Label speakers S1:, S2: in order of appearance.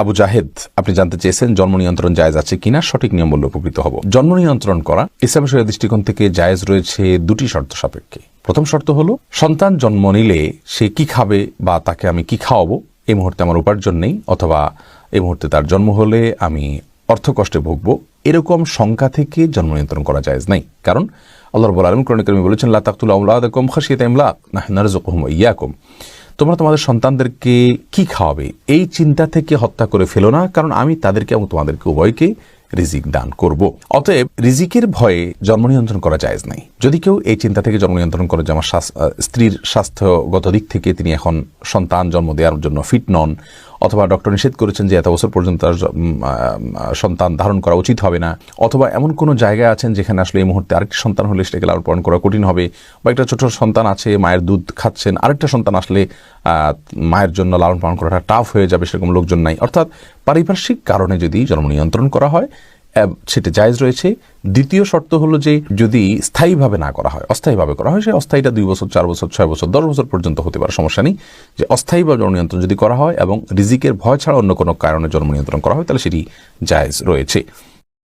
S1: আবু জাহেদ, আপনি জানতে চেয়েছেন জন্ম নিয়ন্ত্রণ জায়েজ আছে কিনা, সঠিক নিয়ম বললে উপকৃত হব। জন্ম নিয়ন্ত্রণ করা ইসলাম শরীয় দৃষ্টিকোণ থেকে জায়েজ রয়েছে দুটি শর্ত সাপেক্ষে। প্রথম শর্ত হলো, সন্তান জন্ম নিলে সে কি খাবে বা তাকে আমি কি খাওয়াবো এই মুহূর্তে আমার উপার্জন নেই, অথবা এই মুহূর্তে তার জন্ম হলে আমি অর্থ কষ্টে ভুগবো, এরকম শঙ্কা থেকে জন্ম নিয়ন্ত্রণ করা জায়েজ নাই। কারণ আল্লাহ রব্বুল আলম করণিকর্মী বলেছেন, লা তাকতুল আউলাদাকুম খাশিয়াতা ইমলাক নাহনু নারযুকুহুম ওয়া ইয়াকুম। তোমরা তোমাদের সন্তানদেরকে কি খাওয়াবে? এই চিন্তা থেকে হত্যা করে ফেলো না, কারণ আমি তাদেরকে এবং তোমাদেরকে উভয়কে রিজিক দান করব। অতএব রিজিকের ভয়ে জন্ম নিয়ন্ত্রণ করা যায় নাই। যদি কেউ এই চিন্তা থেকে জন্ম নিয়ন্ত্রণ করে যে আমার স্ত্রীর স্বাস্থ্যগত দিক থেকে তিনি এখন সন্তান জন্ম দেওয়ার জন্য ফিট নন অথবা ডক্টর নিষেধ করেছেন যে এত বছর পর্যন্ত তার সন্তান ধারণ করা উচিত হবে না, অথবা এমন কোনো জায়গায় আছেন যেখানে আসলে এই মুহূর্তে আরেকটি সন্তান হলে সেটাকে লালন পালন করা কঠিন হবে, বা একটা ছোট সন্তান আছে, মায়ের দুধ খাচ্ছেন, আরেকটা সন্তান আসলে মায়ের জন্য লালন পালন করাটা টাফ হয়ে যাবে, সেরকম লোকজন নাই। অর্থাৎ পারিপার্শ্বিক কারণে যদি জন্ম নিয়ন্ত্রণ করা হয় সেটা জায়জ রয়েছে। দ্বিতীয় শর্ত হলো যে, যদি স্থায়ীভাবে না করা হয়, অস্থায়ীভাবে করা হয়, সে অস্থায়ীটা দুই বছর, চার বছর, ছয় বছর, দশ বছর পর্যন্ত হতে পারে, সমস্যা নেই। যে অস্থায়ীভাবে জন্ম নিয়ন্ত্রণ যদি করা হয় এবং রিজিকের ভয় ছাড়া অন্য কোনো কারণে জন্ম নিয়ন্ত্রণ করা হয়, তাহলে সেটি জায়জ রয়েছে।